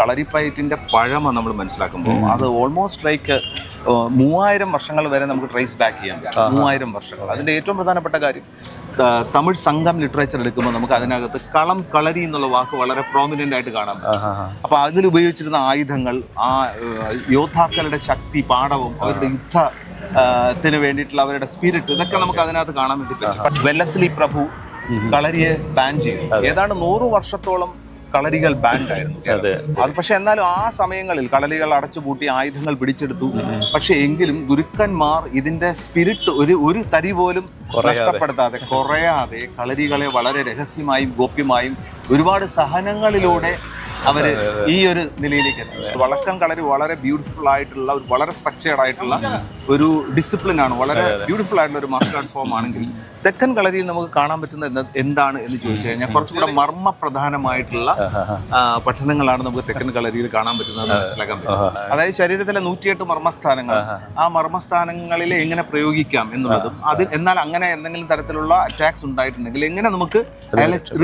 കളരിപ്പയറ്റിന്റെ പഴമ നമ്മൾ മനസ്സിലാക്കുമ്പോൾ അത് ഓൾമോസ്റ്റ് ലൈക്ക് മൂവായിരം വർഷങ്ങൾ വരെ നമുക്ക് ട്രേസ് ബാക്ക് ചെയ്യാം പറ്റും. മൂവായിരം വർഷങ്ങൾ. അതിന്റെ ഏറ്റവും പ്രധാനപ്പെട്ട കാര്യം തമിഴ് സംഘം ലിറ്ററേച്ചർ എടുക്കുമ്പോൾ നമുക്ക് അതിനകത്ത് കളം കളരി എന്നുള്ള വാക്ക് വളരെ പ്രോമിനന്റ് ആയിട്ട് കാണാം അപ്പൊ അതിൽ ഉപയോഗിച്ചിരുന്ന ആയുധങ്ങൾ ആ യോദ്ധാക്കളുടെ ശക്തി പാഠവും അവരുടെ യുദ്ധ ത്തിന് വേണ്ടിയിട്ടുള്ള അവരുടെ സ്പിരിറ്റ് ഇതൊക്കെ നമുക്ക് അതിനകത്ത് കാണാൻ വേണ്ടി പറ്റും. വെല്ലസ്ലി പ്രഭു കളരിയെ ബാൻ ചെയ്തു. ഏതാണ്ട് നൂറ് വർഷത്തോളം കളരികൾ ബാൻഡ് ആയിരുന്നു അതെ. പക്ഷെ എന്നാലും ആ സമയങ്ങളിൽ കളരികൾ അടച്ചുപൂട്ടി ആയുധങ്ങൾ പിടിച്ചെടുത്തു. പക്ഷെ എങ്കിലും ഗുരുക്കന്മാർ ഇതിന്റെ സ്പിരിറ്റ് ഒരു ഒരു തരി പോലും നഷ്ടപ്പെടുത്താതെ കുറയാതെ കളരികളെ വളരെ രഹസ്യമായും ഗോപ്യമായും ഒരുപാട് സഹനങ്ങളിലൂടെ അവർ ഈ ഒരു നിലയിലേക്ക് എത്തി. വടക്കൻ കളരി വളരെ ബ്യൂട്ടിഫുൾ ആയിട്ടുള്ള ഒരു വളരെ സ്ട്രക്ചേർഡ് ആയിട്ടുള്ള ഒരു ഡിസിപ്ലിൻ ആണ്. വളരെ ബ്യൂട്ടിഫുൾ ആയിട്ടുള്ള ഒരു മാർഷൽ ആർട്ട് ഫോം ആണെങ്കിൽ തെക്കൻ കളരിയിൽ നമുക്ക് കാണാൻ പറ്റുന്ന എന്താണ് എന്ന് ചോദിച്ചു കഴിഞ്ഞാൽ കുറച്ചുകൂടെ മർമ്മപ്രധാനമായിട്ടുള്ള പ്രധാനമായിട്ടുള്ള പഠനങ്ങളാണ് നമുക്ക് തെക്കൻ കളരിയിൽ കാണാൻ പറ്റുന്നത് മനസ്സിലാക്കാൻ പറ്റും. അതായത് ശരീരത്തിലെ നൂറ്റിയെട്ട് മർമ്മസ്ഥാനങ്ങൾ. ആ മർമ്മസ്ഥാനങ്ങളിൽ എങ്ങനെ പ്രയോഗിക്കാം എന്നുള്ളതും അത് എന്നാൽ അങ്ങനെ എന്തെങ്കിലും തരത്തിലുള്ള അറ്റാക്സ് ഉണ്ടായിട്ടുണ്ടെങ്കിൽ എങ്ങനെ നമുക്ക്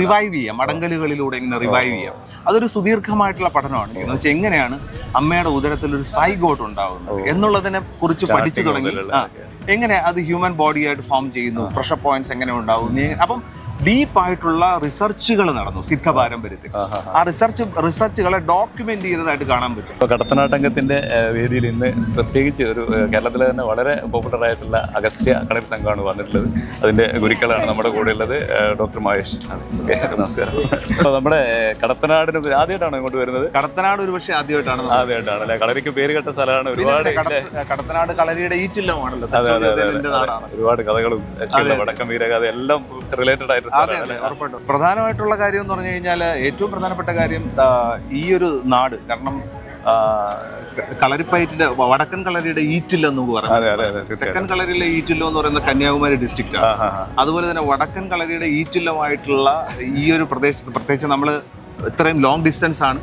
റിവൈവ് ചെയ്യാം. അടങ്കലുകളിലൂടെ എങ്ങനെ റിവൈവ് ചെയ്യാം. അതൊരു സുദീർഘമായിട്ടുള്ള പഠനമാണ്. എന്ന് വെച്ചാൽ എങ്ങനെയാണ് അമ്മയുടെ ഉദരത്തിൽ ഒരു സൈഗോട്ട് ഉണ്ടാവുന്നത് എന്നുള്ളതിനെ കുറിച്ച് പഠിച്ചു തുടങ്ങി. എങ്ങനെ അത് ഹ്യൂമൻ ബോഡിയായിട്ട് ഫോം ചെയ്യുന്നു? പ്രഷർ പോയിന്റ്സ് എങ്ങനെ ഉണ്ടാവും അപ്പം ഡീപ്പ് ആയിട്ടുള്ള റിസർച്ചുകൾ നടന്നു സിദ്ധ പാരമ്പര്യത്തിൽ. ആ റിസർച്ച് റിസർച്ചുകളെ ഡോക്യുമെന്റ് ചെയ്തതായിട്ട് കാണാൻ പറ്റും. ഇപ്പോൾ കടത്തനാട്ടംഗത്തിന്റെ വേദിയിൽ ഇന്ന് പ്രത്യേകിച്ച് ഒരു കേരളത്തിലെ തന്നെ വളരെ പോപ്പുലർ ആയിട്ടുള്ള അഗസ്ത്യ കടൽ സംഘമാണ് വന്നിട്ടുള്ളത്. അതിന്റെ ഗുരുക്കളാണ് നമ്മുടെ കൂടെ ഉള്ളത് ഡോക്ടർ മഹേഷ്. നമസ്കാരം. നമ്മുടെ കടത്തനാടിന് ആദ്യമായിട്ടാണ് ഇങ്ങോട്ട് വരുന്നത്? കടത്തനാട് ഒരു പക്ഷേ ആദ്യമായിട്ടാണ് ആദ്യമായിട്ടാണ് അല്ലെ? കളരിക്ക് പേര് കേട്ട സ്ഥലമാണ് ഒരുപാട് കടത്തനാട് കളരിയുടെ ഈ ചില്ലമാണല്ലോ ഒരുപാട് കഥകളും വടക്കം വീരകഥ എല്ലാം റിലേറ്റഡ് ആയിട്ട് അതെ അതെ ഉറപ്പായിട്ടും. പ്രധാനമായിട്ടുള്ള കാര്യം എന്ന് പറഞ്ഞു കഴിഞ്ഞാൽ ഏറ്റവും പ്രധാനപ്പെട്ട കാര്യം ഈ ഒരു നാട് കാരണം കളരിപ്പയറ്റിന്റെ വടക്കൻ കളരിയുടെ ഈറ്റില്ല എന്ന് പറഞ്ഞു അതെ അതെ അതെ തീർച്ചയായും തെക്കൻ കളരിയിലെ ഈറ്റില്ലോ എന്ന് പറയുന്നത് കന്യാകുമാരി ഡിസ്ട്രിക്റ്റ് ആണ്. അതുപോലെ തന്നെ വടക്കൻ കളരിയുടെ ഈറ്റില്ലമായിട്ടുള്ള ഈ ഒരു പ്രദേശത്ത് പ്രത്യേകിച്ച് നമ്മൾ ഇത്രയും ലോങ് ഡിസ്റ്റൻസ് ആണ്.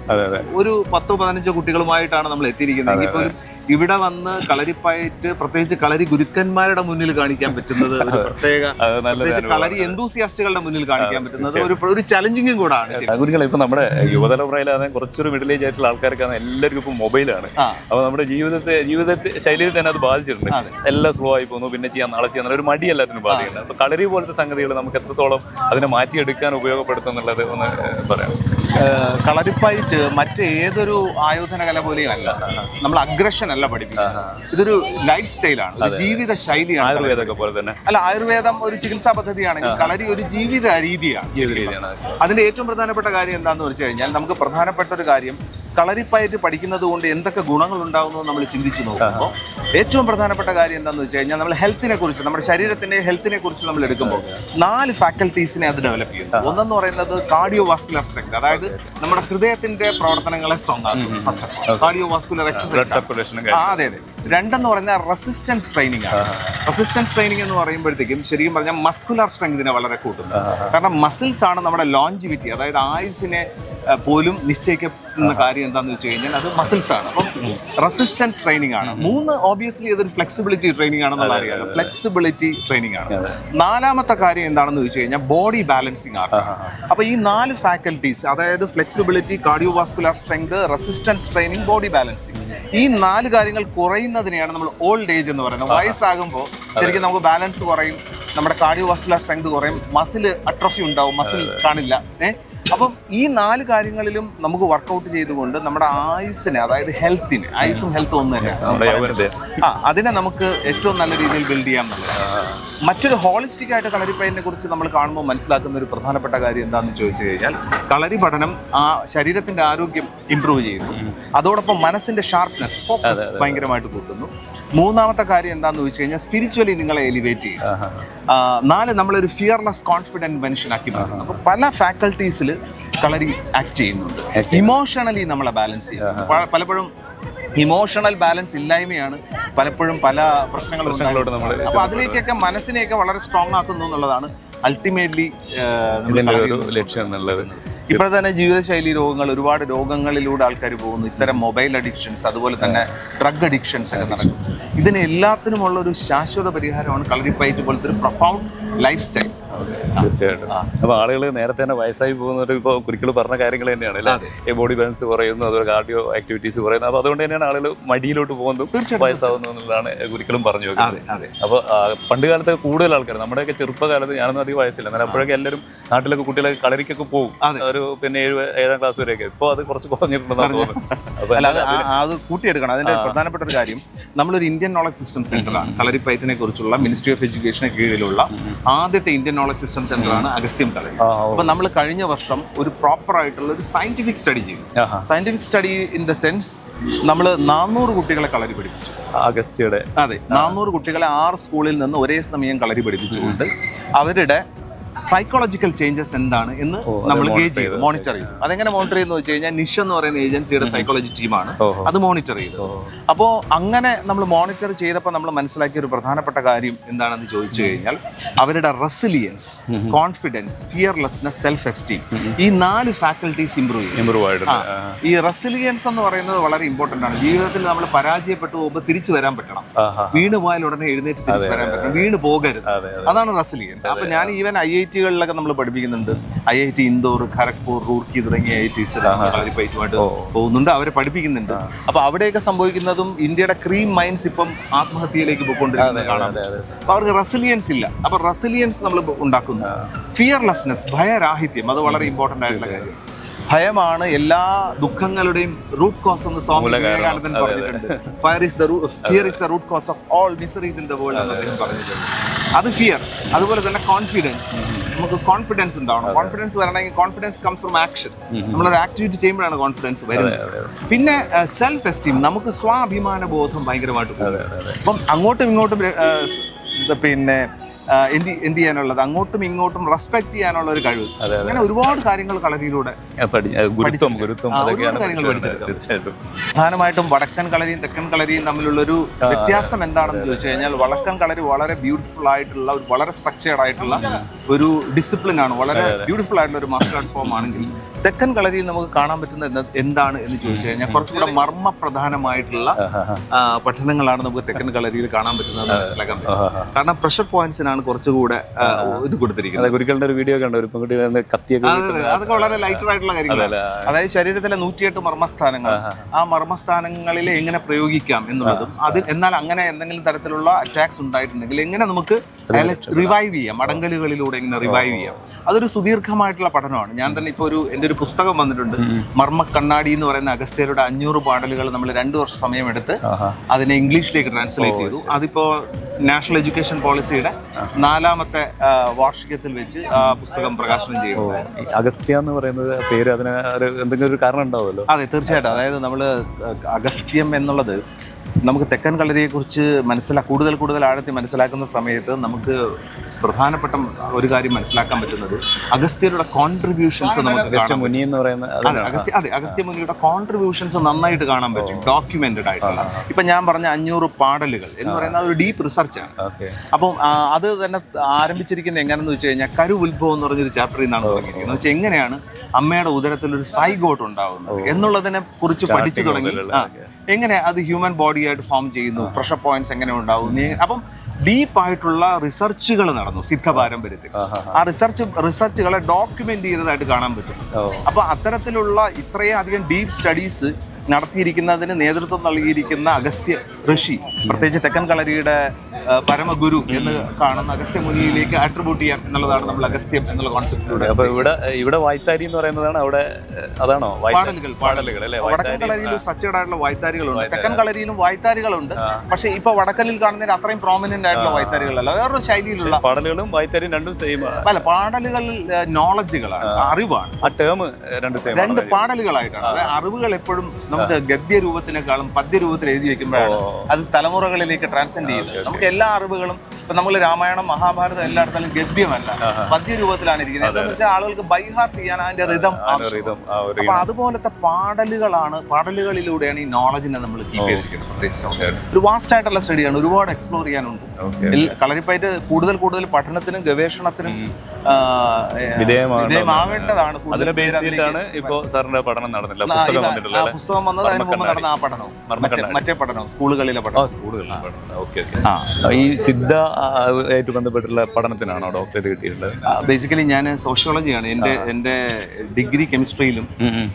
ഒരു പത്തോ പതിനഞ്ചോ കുട്ടികളുമായിട്ടാണ് നമ്മൾ എത്തിയിരിക്കുന്നത്. പോലും ഇവിടെ വന്ന് കളരിപ്പയറ്റ് പ്രത്യേകിച്ച് കളരി ഗുരുക്കന്മാരുടെ മുന്നിൽ കാണിക്കാൻ പറ്റുന്നത് ഒരു പ്രത്യേക പ്രത്യേകിച്ച് കളരി എന്തൂസിയാസ്റ്റുകളുടെ മുന്നിൽ കാണിക്കാൻ പറ്റുന്നത് ഒരു ഒരു ചലഞ്ചിങ്ങും കൂടാണ് ഗുരുക്കളെ ഇപ്പൊ നമ്മുടെ യുവതലമുറയിലാണ് കുറച്ചൊരു മിഡിൽ ഏജ് ആയിട്ടുള്ള ആൾക്കാർക്കാണ് എല്ലാവർക്കും ഇപ്പൊ മൊബൈലാണ്. അപ്പൊ നമ്മുടെ ജീവിതത്തെ ജീവിതത്തെ ശൈലിയിൽ തന്നെ അത് ബാധിച്ചിട്ടുണ്ട്. എല്ലാം സ്ലോ ആയി പോകുന്നു പിന്നെ ചെയ്യാൻ നാളെ ചെയ്യാൻ ഒരു മടി എല്ലാത്തിനും ബാധിക്കുന്നുണ്ട്. അപ്പൊ കളരി പോലത്തെ സംഗതികൾ നമുക്ക് എത്രത്തോളം അതിനെ മാറ്റിയെടുക്കാൻ ഉപയോഗപ്പെടുത്തുന്നുള്ളത് ഒന്ന് പറയാം കളരിപ്പയറ്റ് മറ്റേതൊരു ആയോധന കല പോലെയും അല്ല നമ്മൾ അഗ്രഷൻ അല്ല പഠിപ്പിക്കുന്നത്. ഇതൊരു ലൈഫ് സ്റ്റൈലാണ് ജീവിത ശൈലിയാണ് ആയുർവേദമൊക്കെ പോലെ തന്നെ. അല്ല ആയുർവേദം ഒരു ചികിത്സാ പദ്ധതിയാണെങ്കിൽ കളരി ഒരു ജീവിത രീതിയാണ് ജീവിത രീതിയാണ്. അതിന്റെ ഏറ്റവും പ്രധാനപ്പെട്ട കാര്യം എന്താണെന്ന് വെച്ച് കഴിഞ്ഞാൽ നമുക്ക് പ്രധാനപ്പെട്ട ഒരു കാര്യം കളരിപ്പയറ്റ് പഠിക്കുന്നത് കൊണ്ട് എന്തൊക്കെ ഗുണങ്ങൾ ഉണ്ടാകുന്നു നമ്മൾ ചിന്തിച്ചു നോക്കുമ്പോൾ ഏറ്റവും പ്രധാനപ്പെട്ട കാര്യം എന്താണെന്ന് വെച്ച് കഴിഞ്ഞാൽ നമ്മൾ ഹെൽത്തിനെ കുറിച്ച് നമ്മുടെ ശരീരത്തിന്റെ ഹെൽത്തിനെ കുറിച്ച് നമ്മൾ എടുക്കുമ്പോൾ നാല് ഫാക്കൽറ്റീസിനെ അത് ഡെവലപ്പ് ചെയ്യുന്നു ഒന്നെന്ന് പറയുന്നത് കാർഡിയോ വാസ്കുലർ സ്ട്രെങ്ത് അതായത് നമ്മുടെ ഹൃദയത്തിന്റെ പ്രവർത്തനങ്ങളെ സ്ട്രോങ് ആക്കും. First of all cardio vascular exercise ആ അതെ അതെ. രണ്ടെന്ന് പറഞ്ഞാൽ റെസിസ്റ്റൻസ് ട്രെയിനിങ് ആണ്. റെസിസ്റ്റൻസ് ട്രെയിനിങ് എന്ന് പറയുമ്പോഴത്തേക്കും ശരിക്കും പറഞ്ഞാൽ മസ്കുലർ സ്ട്രെങ്തിനെ വളരെ കൂട്ടുന്നു. കാരണം മസിൽസ് ആണ് നമ്മുടെ ലോഞ്ചിവിറ്റി അതായത് ആയുസിനെ പോലും നിശ്ചയിക്കുന്ന കാര്യം എന്താണെന്ന് വെച്ച് കഴിഞ്ഞാൽ അത് മസിൽസ് ആണ്. അപ്പം റെസിസ്റ്റൻസ് ട്രെയിനിങ് ആണ്. മൂന്ന് ഓബിയസ്ലി അതൊരു ഫ്ലെക്സിബിലിറ്റി ട്രെയിനിങ് ആണെന്നുള്ള അറിയാലോ. ഫ്ലെക്സിബിലിറ്റി ട്രെയിനിങ് ആണ്. നാലാമത്തെ കാര്യം എന്താണെന്ന് വെച്ച് കഴിഞ്ഞാൽ ബോഡി ബാലൻസിങ് ആണ്. അപ്പൊ ഈ നാല് ഫാക്കൽറ്റീസ് അതായത് flexibility cardiovascular strength resistance training body balancing ഈ നാല് കാര്യങ്ങൾ കുറയുന്നതിനെയാണ് നമ്മൾ ഓൾഡ് ഏജ് എന്ന് പറയുന്നത്. വയസ്സാകുമ്പോൾ ശരിക്കും നമുക്ക് ബാലൻസ് കുറയും നമ്മുടെ കാർഡിയോവാസ്കുലർ സ്ട്രെങ്ത് കുറയും മസിൽ അട്രഫി ഉണ്ടാവും മസിൽ കാണില്ല. ഏഹ് അപ്പം ഈ നാല് കാര്യങ്ങളിലും നമുക്ക് വർക്കൗട്ട് ചെയ്തുകൊണ്ട് നമ്മുടെ ആയുസ്സിനെ അതായത് ഹെൽത്തിന് ആയുസ്സും ഹെൽത്തും ഒന്ന് തന്നെ തന്നെയാണ് ആ അതിനെ നമുക്ക് ഏറ്റവും നല്ല രീതിയിൽ ബിൽഡ് ചെയ്യാം എന്നുള്ളത് മറ്റൊരു ഹോളിസ്റ്റിക് ആയിട്ട് കളരിപ്പയനെ കുറിച്ച് നമ്മൾ കാണുമ്പോൾ മനസ്സിലാക്കുന്ന ഒരു പ്രധാനപ്പെട്ട കാര്യം എന്താണെന്ന് ചോദിച്ചു കഴിഞ്ഞാൽ കളരി പഠനം ആ ശരീരത്തിന്റെ ആരോഗ്യം ഇമ്പ്രൂവ് ചെയ്യുന്നു. അതോടൊപ്പം മനസ്സിന്റെ ഷാർപ്നെസ് ഫോക്കസ് ഭയങ്കരമായിട്ട് കൂട്ടുന്നു. മൂന്നാമത്തെ കാര്യം എന്താണെന്ന് ചോദിച്ചു കഴിഞ്ഞാൽ സ്പിരിച്വലി നിങ്ങളെ എലിവേറ്റ് ചെയ്യും നാല് നമ്മളൊരു ഫിയർലെസ് കോൺഫിഡന്റ് മനുഷ്യനാക്കി മാറ്റുന്നു. അപ്പോൾ പല ഫാക്കൽറ്റീസിൽ കളരി ആക്ട് ചെയ്യുന്നുണ്ട്. ഇമോഷണലി നമ്മളെ ബാലൻസ് ചെയ്യുന്നു. പലപ്പോഴും ഇമോഷണൽ ബാലൻസ് ഇല്ലായ്മയാണ്. പലപ്പോഴും പല പ്രശ്നങ്ങളും പ്രശ്നങ്ങളോട് നമ്മൾ അപ്പൊ അതിലേക്കൊക്കെ മനസ്സിനെയൊക്കെ വളരെ സ്ട്രോങ് ആക്കുന്നു എന്നുള്ളതാണ് അൾട്ടിമേറ്റ്ലി ലക്ഷ്യം എന്നുള്ളത്. ഇപ്പോൾ തന്നെ ജീവിതശൈലി രോഗങ്ങൾ ഒരുപാട് രോഗങ്ങളിലൂടെ ആൾക്കാർ പോകുന്നു. ഇത്തരം മൊബൈൽ അഡിക്ഷൻസ് അതുപോലെ തന്നെ ഡ്രഗ് അഡിക്ഷൻസ് ഒക്കെ നടക്കും ഇതിന് എല്ലാത്തിനുമുള്ള ഒരു ശാശ്വത പരിഹാരമാണ് കളരിപ്പയറ്റ് പോലത്തെ ഒരു പ്രൊഫൗണ്ട് ലൈഫ് സ്റ്റൈൽ തീർച്ചയായിട്ടും. അപ്പൊ ആളുകൾ നേരത്തെ തന്നെ വയസ്സായി പോകുന്നത് ഇപ്പോൾ കുരുക്കൾ പറഞ്ഞ കാര്യങ്ങൾ തന്നെയാണ് അല്ലേ? ഈ ബോഡി ബാലൻസ് കുറയുന്നു അതുപോലെ കാർഡിയോ ആക്ടിവിറ്റീസ് കുറയുന്നു. അപ്പോൾ അതുകൊണ്ട് തന്നെയാണ് ആളുകൾ മടിയിലോട്ട് പോകുന്നതും വയസ്സാവുന്നു എന്നുള്ളതാണ് കുരുക്കളും പറഞ്ഞു വെക്കുന്നത്. അപ്പോൾ പണ്ട് കാലത്ത് കൂടുതൽ ആൾക്കാർ നമ്മുടെയൊക്കെ ചെറുപ്പകാലത്ത് ഞാനൊന്നും അധികം വയസ്സില്ല. എന്നാൽ അപ്പോഴൊക്കെ എല്ലാവരും നാട്ടിലൊക്കെ കുട്ടികളൊക്കെ കളരിക്കൊക്കെ പോകും. ഒരു പിന്നെ ഏഴ് ഏഴാം ക്ലാസ് വരെയൊക്കെ. ഇപ്പോൾ അത് കുറച്ച് കുറഞ്ഞിട്ടുണ്ടെന്നാണ് തോന്നുന്നത്. അപ്പോൾ അല്ല അത് കൂട്ടിയെടുക്കണം. അതിന്റെ പ്രധാനപ്പെട്ട ഒരു കാര്യം നമ്മളൊരു ഇന്ത്യൻ നോളജ് സിസ്റ്റം സെന്ററാണ് കളരിപ്പയറ്റിനെ കുറിച്ചുള്ള മിനിസ്ട്രി ഓഫ് എഡ്യൂക്കേഷന് കീഴിലുള്ള ആദ്യത്തെ ഇന്ത്യൻ നോളജ് സിസ്റ്റം സെന്ററാണ് അഗസ്ത്യം ആ അപ്പൊ നമ്മൾ കഴിഞ്ഞ വർഷം ഒരു പ്രോപ്പർ ആയിട്ടുള്ള ഒരു സയന്റിഫിക് സ്റ്റഡി ചെയ്തു. Scientific study in the sense നമ്മൾ നാനൂറ് കുട്ടികളെ കളരി പഠിപ്പിച്ചു. അഗസ്റ്റിയുടെ അതെ നാനൂറ് കുട്ടികളെ ആറ് സ്കൂളിൽ നിന്ന് ഒരേ സമയം കളരി പഠിപ്പിച്ചുകൊണ്ട് അവരുടെ സൈക്കോളജിക്കൽ ചേഞ്ചസ് എന്താണ് എന്ന് നമ്മൾ ഗേജ് ചെയ്തു. മോണിറ്റർ ചെയ്തു. അതെങ്ങനെ മോണിറ്റർ ചെയ്യുന്നു വെച്ച് കഴിഞ്ഞാൽ നിഷ് എന്ന് പറയുന്ന ഏജൻസിയുടെ സൈക്കോളജി ടീമാണ് അത് മോണിറ്റർ ചെയ്തു. അപ്പോൾ അങ്ങനെ നമ്മൾ മോണിറ്റർ ചെയ്തപ്പോൾ നമ്മൾ മനസ്സിലാക്കിയ ഒരു പ്രധാനപ്പെട്ട കാര്യം എന്താണെന്ന് ചോദിച്ചു കഴിഞ്ഞാൽ അവരുടെ resilience confidence fearlessness self esteem ഈ നാല് ഫാക്കൽറ്റീസ് ഇമ്പ്രൂവ് ചെയ്യും ഇമ്പ്രൂവ് ആയിട്ടുണ്ട്. ഈ റെസിലിയൻസ് എന്ന് പറയുന്നത് വളരെ ഇമ്പോർട്ടന്റ് ആണ്. ജീവിതത്തിൽ നമ്മൾ പരാജയപ്പെട്ടു പോകുമ്പോൾ തിരിച്ചു വരാൻ പറ്റണം. വീണ് പോയാൽ ഉടനെ എഴുന്നേറ്റ് തിരിച്ചു വരാൻ പറ്റണം. വീണ് പോകരുത്. അതാണ് റെസിലിയൻസ് അപ്പൊ ഞാൻ ഈവൻ ഐ ഐ ടികളിലൊക്കെ നമ്മൾ പഠിപ്പിക്കുന്നുണ്ട്. I I T Indore Kharagpur Roorkee തുടങ്ങിയ ഐ ഐ ടീസ് കളരിപ്പയറ്റുമായിട്ട് പോകുന്നുണ്ട്. അവരെ പഠിപ്പിക്കുന്നുണ്ട്. അപ്പൊ അവിടെയൊക്കെ സംഭവിക്കുന്നതും ഇന്ത്യയുടെ ക്രീം മൈൻഡ്സ് ഇപ്പം ആത്മഹത്യയിലേക്ക് പോയിക്കൊണ്ടിരിക്കുന്നത് കാണാം അതെ അതെ അപ്പൊ അവർക്ക് റെസിലിയൻസ് ഇല്ല. അപ്പൊ റെസിലിയൻസ് നമ്മൾ ഉണ്ടാക്കുന്നു. ഫിയർലെസ്നെസ് ഭയരാഹിത്യം അത് വളരെ ഇമ്പോർട്ടന്റ് ആയിട്ടുള്ള കാര്യം ഭയമാണ് എല്ലാ ദുഃഖങ്ങളുടെയും റൂട്ട് കോസ് എന്ന് സ്വാമി വിവേകാനന്ദൻ പറഞ്ഞിട്ടുണ്ട്. Fire is the fear is the root cause of all miseries in the world എന്ന് അദ്ദേഹം പറഞ്ഞിട്ടുണ്ട്. അത് ഫിയർ അതുപോലെ തന്നെ കോൺഫിഡൻസ് നമുക്ക് കോൺഫിഡൻസ് ഉണ്ടാവണം. കോൺഫിഡൻസ് വരണമെങ്കിൽ കോൺഫിഡൻസ് കംസ് ഫ്രം ആക്ഷൻ നമ്മളൊരു ആക്ടിവിറ്റി ചെയ്യുമ്പോഴാണ് കോൺഫിഡൻസ് വരുന്നത്. പിന്നെ സെൽഫ് എസ്റ്റീം നമുക്ക് സ്വാഭിമാന ബോധം ഭയങ്കരമായിട്ട് അപ്പം അങ്ങോട്ടും ഇങ്ങോട്ടും പിന്നെ എന്ത് എന്ത് ചെയ്യാനുള്ളത്? അങ്ങോട്ടും ഇങ്ങോട്ടും റെസ്പെക്ട് ചെയ്യാനുള്ള ഒരു കഴിവ്. അങ്ങനെ ഒരുപാട് കാര്യങ്ങൾ കളരിയിലൂടെ. തീർച്ചയായിട്ടും. പ്രധാനമായിട്ടും വടക്കൻ കളരിയും തെക്കൻ കളരിയും തമ്മിലുള്ള ഒരു വ്യത്യാസം എന്താണെന്ന് ചോദിച്ചു കഴിഞ്ഞാൽ വടക്കൻ കളരി വളരെ ബ്യൂട്ടിഫുൾ ആയിട്ടുള്ള ഒരു വളരെ സ്ട്രക്ചേർഡ് ആയിട്ടുള്ള ഒരു ഡിസിപ്ലിൻ ആണ്. വളരെ ബ്യൂട്ടിഫുൾ ആയിട്ടുള്ള ഒരു മാർഷൽ ആർട്ട് ഫോം ആണെങ്കിൽ തെക്കൻ കളരിയിൽ നമുക്ക് കാണാൻ പറ്റുന്ന എന്താണ് എന്ന് ചോദിച്ചു കഴിഞ്ഞാൽ കുറച്ചുകൂടെ മർമ്മ പ്രധാനമായിട്ടുള്ള പഠനങ്ങളാണ് നമുക്ക് തെക്കൻ കളരിയിൽ കാണാൻ പറ്റുന്നത് മനസ്സിലാക്കാൻ പറ്റും. കാരണം പ്രഷർ പോയിന്റ്സിനാണ് കുറച്ചുകൂടെ ഇത് കൊടുത്തിരിക്കുന്നത്. ഗുരുക്കളുടെ ഒരു വീഡിയോ കണ്ടു. ഒരു കത്തിയൊക്കെ അതെ, അതെ. അതൊക്കെ വളരെ ലൈറ്റർ ആയിട്ടുള്ള കാര്യങ്ങളാണ്. അതായത് ശരീരത്തിലെ നൂറ്റിയെട്ട് മർമ്മസ്ഥാനങ്ങൾ. ആ മർമ്മസ്ഥാനങ്ങളിൽ എങ്ങനെ പ്രയോഗിക്കാം എന്നുള്ളതും അത് എന്നാൽ അങ്ങനെ എന്തെങ്കിലും തരത്തിലുള്ള അറ്റാക്സ് ഉണ്ടായിട്ടുണ്ടെങ്കിൽ എങ്ങനെ നമുക്ക് റിവൈവ് ചെയ്യാം. മടങ്കലുകളിലൂടെ എങ്ങനെ റിവൈവ് ചെയ്യാം. അതൊരു സുദീർഘമായിട്ടുള്ള പഠനമാണ്. ഞാൻ തന്നെ ഇപ്പോൾ ഒരു എന്റെ ഒരു പുസ്തകം വന്നിട്ടുണ്ട്. മർമ്മ കണ്ണാടി എന്ന് പറയുന്ന അഗസ്ത്യരുടെ അഞ്ഞൂറ് പാടലുകൾ നമ്മൾ രണ്ടു വർഷം സമയമെടുത്ത്. അതിനെ ഇംഗ്ലീഷിലേക്ക് ട്രാൻസ്ലേറ്റ് ചെയ്തു. അതിപ്പോ നാഷണൽ എഡ്യൂക്കേഷൻ പോളിസിയുടെ നാലാമത്തെ വാർഷികത്തിൽ വെച്ച് ആ പുസ്തകം പ്രകാശനം ചെയ്യുന്നു. അഗസ്ത്യ എന്ന് പറയുന്നത് പേര് അതിന് എന്തെങ്കിലും ഒരു കാരണം ഉണ്ടാവുമല്ലോ? അതെ തീർച്ചയായിട്ടും. അതായത് നമ്മൾ അഗസ്ത്യം എന്നുള്ളത് നമുക്ക് തെക്കൻ കളരിയെക്കുറിച്ച് മനസ്സിലാ കൂടുതൽ കൂടുതൽ ആഴത്തിൽ മനസ്സിലാക്കുന്ന സമയത്ത് നമുക്ക് പ്രധാനപ്പെട്ട ഒരു കാര്യം മനസ്സിലാക്കാൻ പറ്റുന്നത് അഗസ്ത്യരുടെ കോൺട്രിബ്യൂഷൻസ് നമുക്ക് അഗസ്ത്യ മുനി എന്ന് പറയുന്ന അഗസ്ത്യ അതെ അഗസ്ത്യ മുനിയുടെ കോൺട്രിബ്യൂഷൻസ് നന്നായിട്ട് കാണാൻ പറ്റും ഡോക്യുമെന്റഡ് ആയിട്ടുള്ള. ഇപ്പൊ ഞാൻ പറഞ്ഞ അഞ്ഞൂറ് പാടലുകൾ എന്ന് പറയുന്ന ഒരു ഡീപ്പ് റിസർച്ച് ആണ്. അപ്പം അത് തന്നെ ആരംഭിച്ചിരിക്കുന്നത് എങ്ങനെയെന്ന് വെച്ച് കഴിഞ്ഞാൽ കരു ഉത്ഭവം എന്ന് പറഞ്ഞൊരു ചാപ്റ്ററിൽ നിന്നാണ് തുടങ്ങിയിരിക്കുന്നത് എന്ന് വെച്ചാൽ എങ്ങനെയാണ് അമ്മയുടെ ഉദരത്തിൽ ഒരു സൈഗോട്ട് ഉണ്ടാവുന്നത് എന്നുള്ളതിനെ കുറിച്ച് പഠിച്ചു തുടങ്ങി. എങ്ങനെ അത് ഹ്യൂമൻ ബോഡി ആയിട്ട് ഫോം ചെയ്യുന്നു? പ്രഷർ പോയിന്റ്സ് എങ്ങനെ ഉണ്ടാവും അപ്പം ഡീപ്പ് ആയിട്ടുള്ള റിസർച്ചുകൾ നടന്നു സിദ്ധ പാരമ്പര്യത്തിൽ. ആ റിസർച്ച് റിസർച്ചുകളെ ഡോക്യുമെന്റ് ചെയ്തതായിട്ട് കാണാൻ പറ്റും. അപ്പോൾ അപ്പൊ അത്തരത്തിലുള്ള ഇത്രയും അധികം ഡീപ്പ് സ്റ്റഡീസ് നടത്തിയിരിക്കുന്നതിന് നേതൃത്വം നൽകിയിരിക്കുന്ന അഗസ്ത്യ ഋഷി പ്രത്യേകിച്ച് തെക്കൻ കളരിയുടെ പരമഗുരു എന്ന് കാണുന്ന അഗസ്ത്യ മുനിയിലേക്ക് ആട്രിബ്യൂട്ട് ചെയ്യാം എന്നുള്ളതാണ് നമ്മൾ അഗസ്ത്യം എന്നുള്ള കോൺസെപ്റ്റിലൂടെ അപ്പൊ ഇവിടെ ഇവിടെ വായ്ത്താരി എന്ന് പറയുന്നതാണ് അവിടെ അതാണോ? പാടലുകൾ പാടലുകൾ. അല്ലെ? വടക്കൻ കളരിയിൽ സ്ട്രക്ചേർഡ് ആയിട്ടുള്ള വായ്ത്താരികളുണ്ട് തെക്കൻ കളരിയിലും വായ്ത്താരികളുണ്ട് പക്ഷെ ഇപ്പൊ വടക്കനിൽ കാണുന്നതിന് അത്രയും പ്രോമിനന്റ് ആയിട്ടുള്ള വായ്ത്താരികളല്ല വേറൊരു ശൈലിയിലുള്ള പാടലുകളും വായ്ത്താരിയും രണ്ടും സെയിം അല്ല പാടലുകൾ നോളജുകളാണ് അറിവാണ്. ആ ടേം രണ്ട് രണ്ട് പാടലുകളായിട്ടാണ്. അറിവുകൾ എപ്പോഴും നമുക്ക് ഗദ്യ രൂപത്തിനേക്കാളും പദ്യ രൂപത്തിൽ എഴുതി വെക്കുമ്പോഴാണ് അത് തലമുറകളിലേക്ക് ട്രാൻസെൻഡ് ചെയ്യുന്നത്. നമുക്ക് എല്ലാ അറിവുകളും ഇപ്പൊ നമ്മൾ രാമായണം മഹാഭാരതം എല്ലായിടത്തും ഗദ്യമല്ല. പദ്യരൂപത്തിലാണ് ഇരിക്കുന്നത്. എന്താണെന്ന് വെച്ചാൽ ആളുകൾക്ക് ബൈഹാർട്ട് ചെയ്യാൻ അതിന്റെ റിതം അപ്പൊ അതുപോലത്തെ പാടലുകളാണ് പാടലുകളിലൂടെയാണ് ഈ നോളജിനെ നമ്മൾ കീപ്പ് ചെയ്തിരിക്കുന്നത്. ഒരു വാസ്റ്റ് ആയിട്ടുള്ള സ്റ്റഡിയാണ് ഒരുപാട് എക്സ്പ്ലോർ ചെയ്യാനുണ്ട്. കളരിപ്പയറ്റ് കൂടുതൽ കൂടുതൽ പഠനത്തിനും ഗവേഷണത്തിനും വിധേയമാവേണ്ടതാണ് ഇപ്പോ സാറിന്റെ പഠനം നടന്നില്ല പുസ്തകം വന്നിട്ടില്ല പുസ്തകം വന്നത് അതിന് മുമ്പ് നടന്ന ആ പഠനവും മറ്റേ- പഠനവും സ്കൂളുകളിലെ പഠനം. സ്കൂളുകളിലെ ഓക്കെ ഓക്കെ. ഈ സിദ്ധ ആയിട്ട് ബന്ധപ്പെട്ടുള്ള പഠനത്തിനാണോ ഡോക്ടറേറ്റ് കിട്ടിയിട്ടുള്ളത്? ബേസിക്കലി ഞാൻ സോഷ്യോളജിയാണ് എന്റെ എന്റെ ഡിഗ്രി കെമിസ്ട്രിയിലും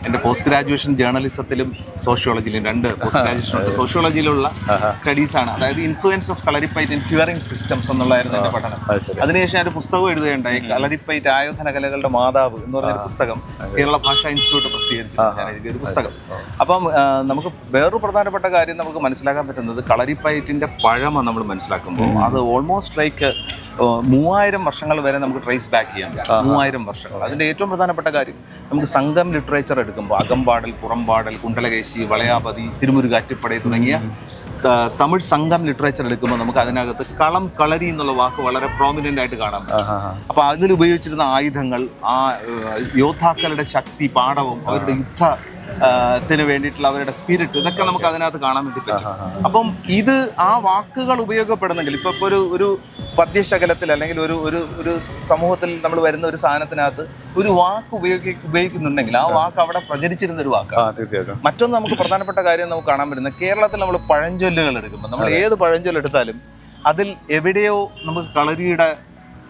എന്റെ പോസ്റ്റ് ഗ്രാജുവേഷൻ ജേർണലിസത്തിലും സോഷ്യോളജിയിലും രണ്ട് പോസ്റ്റ് ഗ്രാജുവേഷൻ ഉണ്ട്. സോഷ്യോളജിയിലുള്ള സ്റ്റഡീസാണ് ആണ്. അതായത് influence of Kalaripayattu in curing systems എന്നുള്ളതായിരുന്നു എന്റെ പഠനം. അത് അതിനുശേഷം ഞാൻ ഒരു പുസ്തകം എഴുതുകയുണ്ടായി. കളരിപ്പൈറ്റ് ആയോധന കലകളുടെ മാതാവ് എന്ന് പറഞ്ഞൊരു പുസ്തകം കേരള ഭാഷാ ഇൻസ്റ്റിറ്റ്യൂട്ട് പ്രസിദ്ധീകരിച്ചു ഞാൻ എഴുതിയ ഒരു പുസ്തകം. അപ്പം നമുക്ക് വേറൊരു പ്രധാനപ്പെട്ട കാര്യം നമുക്ക് മനസ്സിലാക്കാൻ പറ്റുന്നത് കളരിപ്പയറ്റിന്റെ പഴമ നമ്മൾ മനസ്സിലാക്കുമ്പോൾ അത് ഓൾമോസ്റ്റ് ലൈക്ക് മൂവായിരം വർഷങ്ങൾ വരെ നമുക്ക് ട്രേസ് ബാക്ക് ചെയ്യാം പറ്റും. മൂവായിരം വർഷങ്ങൾ. അതിന്റെ ഏറ്റവും പ്രധാനപ്പെട്ട കാര്യം നമുക്ക് സംഘം ലിറ്ററേച്ചർ എടുക്കുമ്പോൾ അകമ്പാടൽ പുറംപാടൽ കുണ്ടലകേശി വളയാപതി തിരുമുരുകാറ്റുപട തുടങ്ങിയ തമിഴ് സംഘം ലിറ്ററേച്ചർ എടുക്കുമ്പോൾ നമുക്ക് അതിനകത്ത് കളം കളരി എന്നുള്ള വാക്ക് വളരെ പ്രോമിനന്റ് ആയിട്ട് കാണാം അപ്പോൾ. അതിൽ ഉപയോഗിച്ചിരുന്ന ആയുധങ്ങൾ ആ യോദ്ധാക്കളുടെ ശക്തി പാഠവും അവരുടെ യുദ്ധ ത്തിന് വേണ്ടിയിട്ടുള്ള അവരുടെ സ്പിരിറ്റ് ഇതൊക്കെ നമുക്ക് അതിനകത്ത് കാണാൻ വേണ്ടി പറ്റും. അപ്പം ഇത് ആ വാക്കുകൾ ഉപയോഗപ്പെടുന്നെങ്കിൽ ഇപ്പൊ ഇപ്പൊ ഒരു ഒരു പദ്യശകലത്തിൽ അല്ലെങ്കിൽ ഒരു ഒരു ഒരു സമൂഹത്തിൽ നമ്മൾ വരുന്ന ഒരു സാധനത്തിനകത്ത് ഒരു വാക്ക് ഉപയോഗി ഉപയോഗിക്കുന്നുണ്ടെങ്കിൽ ആ വാക്ക് അവിടെ പ്രചരിച്ചിരുന്ന ഒരു വാക്ക് തീർച്ചയായിട്ടും. മറ്റൊന്ന് നമുക്ക് പ്രധാനപ്പെട്ട കാര്യം നമുക്ക് കാണാൻ പറ്റുന്നത് കേരളത്തിൽ നമ്മൾ പഴഞ്ചൊല്ലുകൾ എടുക്കുമ്പോൾ നമ്മൾ ഏത് പഴഞ്ചൊല്ലെടുത്താലും അതിൽ എവിടെയോ നമുക്ക് കളരിയുടെ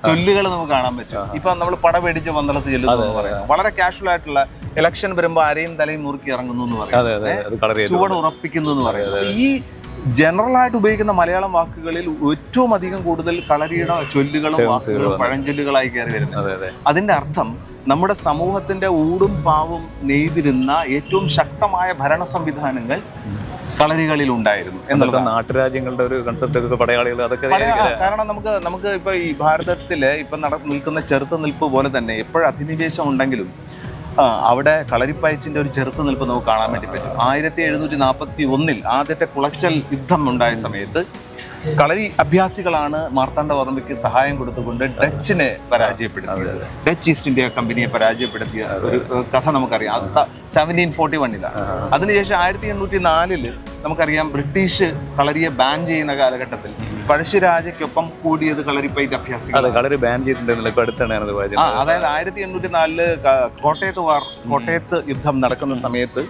ചൊല്ലുകൾ നമുക്ക് കാണാൻ പറ്റും. ഇപ്പൊ നമ്മൾ പട പേടിച്ച് പന്തളത്ത് ചെല്ലുന്നു എന്ന് പറയുന്നത്. വളരെ കാഷ്വൽ ആയിട്ടുള്ള ഇലക്ഷൻ വരുമ്പോൾ അരയും തലയും മുറുക്കി ഇറങ്ങുന്നു എന്ന് പറയുന്നത്. ചുവട് ഉറപ്പിക്കുന്നു എന്ന് പറയുന്നത്. ഈ ജനറൽ ആയിട്ട് ഉപയോഗിക്കുന്ന മലയാളം വാക്കുകളിൽ ഏറ്റവും അധികം കൂടുതൽ കളരിയുടെ ചൊല്ലുകളും വാക്കുകളും പഴഞ്ചൊല്ലുകളായി കയറി വരുന്നത്. അതെ അതെ. അതിന്റെ അർത്ഥം നമ്മുടെ സമൂഹത്തിന്റെ ഊടും പാവും നെയ്തിരുന്ന ഏറ്റവും ശക്തമായ ഭരണ സംവിധാനങ്ങൾ കളരികളിൽ ഉണ്ടായിരുന്നു എന്നുള്ളത് നാട്ടുരാജ്യങ്ങളുടെ ഒരു കൺസെപ്റ്റ് ഒക്കെ പടയാളികൾ അതൊക്കെ കാരണം നമുക്ക് നമുക്ക് ഇപ്പൊ ഈ ഭാരതത്തിൽ ഇപ്പൊ നട നിൽക്കുന്ന ചെറുത്ത് നിൽപ്പ് പോലെ തന്നെ എപ്പോഴും അധിനിവേശം ഉണ്ടെങ്കിലും അവിടെ കളരിപ്പയറ്റിന്റെ ഒരു ചെറുത്ത് നിൽപ്പ് നമുക്ക് കാണാൻ വേണ്ടി പറ്റും. ആയിരത്തി എഴുന്നൂറ്റി നാൽപ്പത്തി ഒന്നിൽ ആദ്യത്തെ കുളച്ചൽ യുദ്ധം ഉണ്ടായ സമയത്ത് കളരി അഭ്യാസികളാണ് മാർത്താണ്ഡവർമ്മയ്ക്ക് സഹായം കൊടുത്തുകൊണ്ട് ഡച്ചിനെ പരാജയപ്പെടുത്തിയത്. ഡച്ച് ഈസ്റ്റ് ഇന്ത്യ കമ്പനിയെ പരാജയപ്പെടുത്തിയ ഒരു കഥ നമുക്കറിയാം. സെവന്റീൻ ഫോർട്ടി വണ്ണിലാണ് അതിനുശേഷം ആയിരത്തി എണ്ണൂറ്റി നാലിൽ നമുക്കറിയാം ബ്രിട്ടീഷ് കളരിയെ ബാൻ ചെയ്യുന്ന കാലഘട്ടത്തിൽ പഴശ്ശിരാജയ്ക്കൊപ്പം കൂടിയത് കളരിപ്പയറ്റ് അഭ്യാസികൾ കളരി ബാൻ ചെയ്തിട്ടുണ്ടെന്നുള്ള അടുത്താണ് അതായത് ആയിരത്തി എണ്ണൂറ്റി നാലിൽ കോട്ടയത്ത് വാർ കോട്ടയത്ത് യുദ്ധം നടക്കുന്ന സമയത്ത്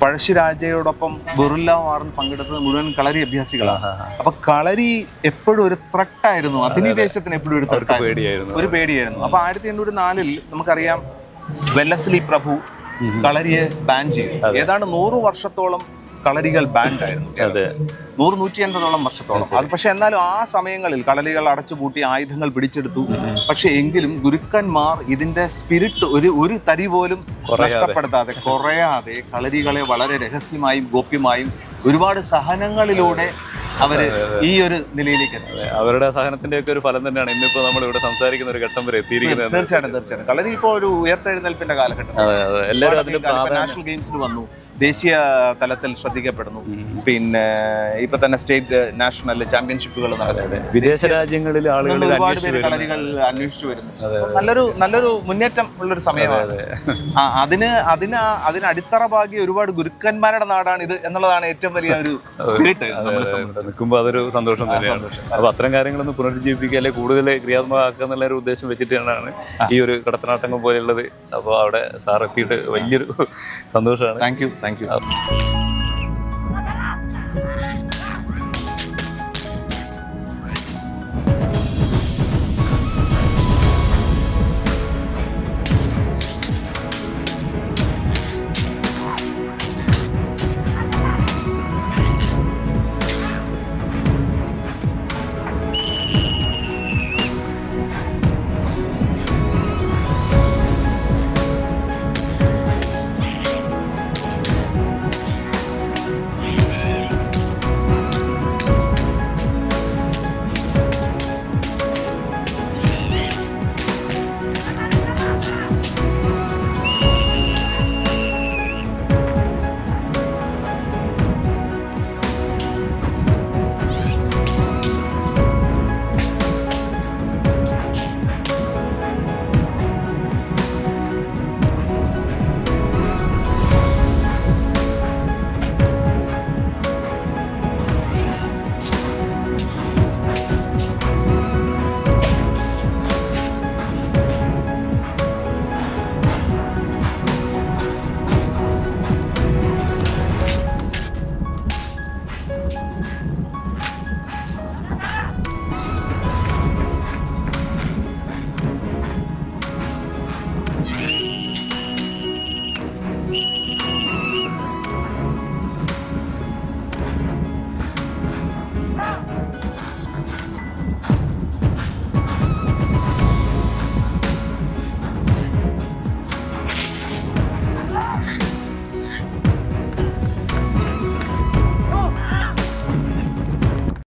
പഴശ്ശിരാജയോടൊപ്പം ബുറുല്ല വാറിൽ പങ്കെടുത്തത് മുഴുവൻ കളരി അഭ്യാസികളാണ്. അപ്പൊ കളരി എപ്പോഴും ഒരു ത്രട്ടായിരുന്നു. അധിനിവേശത്തിന് എപ്പോഴും ഒരു പേടിയായിരുന്നു. ഒരു പേടിയായിരുന്നു. അപ്പൊ ആയിരത്തി എണ്ണൂറ്റി നാലിൽ നമുക്കറിയാം വെല്ലസ്ലി പ്രഭു കളരിയെ ബാൻ ചെയ്തു. ഏതാണ്ട് നൂറ് വർഷത്തോളം കളരികൾ ബാൻഡ് ആയിരുന്നു. നൂറ് നൂറ്റി അൻപതോളം വർഷത്തോളം. അത് പക്ഷെ എന്നാലും ആ സമയങ്ങളിൽ കളരികൾ അടച്ചുപൂട്ടി ആയുധങ്ങൾ പിടിച്ചെടുത്തു. പക്ഷെ എങ്കിലും ഗുരുക്കന്മാർ ഇതിന്റെ സ്പിരിറ്റ് ഒരു ഒരു തരി പോലും നഷ്ടപ്പെടുത്താതെ കുറയാതെ കളരികളെ വളരെ രഹസ്യമായും ഗോപ്യമായും ഒരുപാട് സഹനങ്ങളിലൂടെ അവർ ഈ ഒരു നിലയിലേക്ക് എത്തി അവരുടെ സഹനത്തിന്റെ ഒക്കെ ഒരു ഫലം തന്നെയാണ് ഇന്നിപ്പോ നമ്മൾ ഇവിടെ സംസാരിക്കുന്ന ഒരു ഘട്ടം വരെ എത്തിയിരിക്കുന്നത് തീർച്ചയായിട്ടും തീർച്ചയായിട്ടും. കളരി ഇപ്പോ ഒരു ഉയർത്തെഴുന്നേൽപ്പിന്റെ കാലഘട്ടം. എല്ലാവരും നാഷണൽ ഗെയിംസിൽ വന്നു. ദേശീയ തലത്തിൽ ശ്രദ്ധിക്കപ്പെടുന്നു. പിന്നെ ഇപ്പൊ തന്നെ സ്റ്റേറ്റ് നാഷണൽ ചാമ്പ്യൻഷിപ്പുകൾ നടക്കുന്നത് വിദേശ രാജ്യങ്ങളിൽ ആളുകൾ ഒരുപാട് പേര് കളരികൾ അന്വേഷിച്ചു വരുന്നു. നല്ലൊരു നല്ലൊരു മുന്നേറ്റം ഉള്ളൊരു സമയമാണ്. അതിന് അതിന് അതിന് അടിത്തറ ഭാഗി ഒരുപാട് ഗുരുക്കന്മാരുടെ നാടാണ് ഇത് എന്നുള്ളതാണ് ഏറ്റവും വലിയ ഒരു സ്പിരിറ്റ് നിൽക്കുമ്പോൾ അതൊരു സന്തോഷം തന്നെയാണ്. അപ്പൊ അത്തരം കാര്യങ്ങളൊന്ന് പുനരുജ്ജീവിപ്പിക്കുക അല്ലെങ്കിൽ കൂടുതൽ ക്രിയാത്മകമാക്കുക എന്നുള്ള ഒരു ഉദ്ദേശം വെച്ചിട്ടാണ് ഈ ഒരു കടത്തനാട്ടങ്ങൾ പോലെയുള്ളത് അപ്പോൾ അവിടെ സാർ എത്തിയിട്ട് വലിയൊരു സന്തോഷമാണ്. Thank you thank you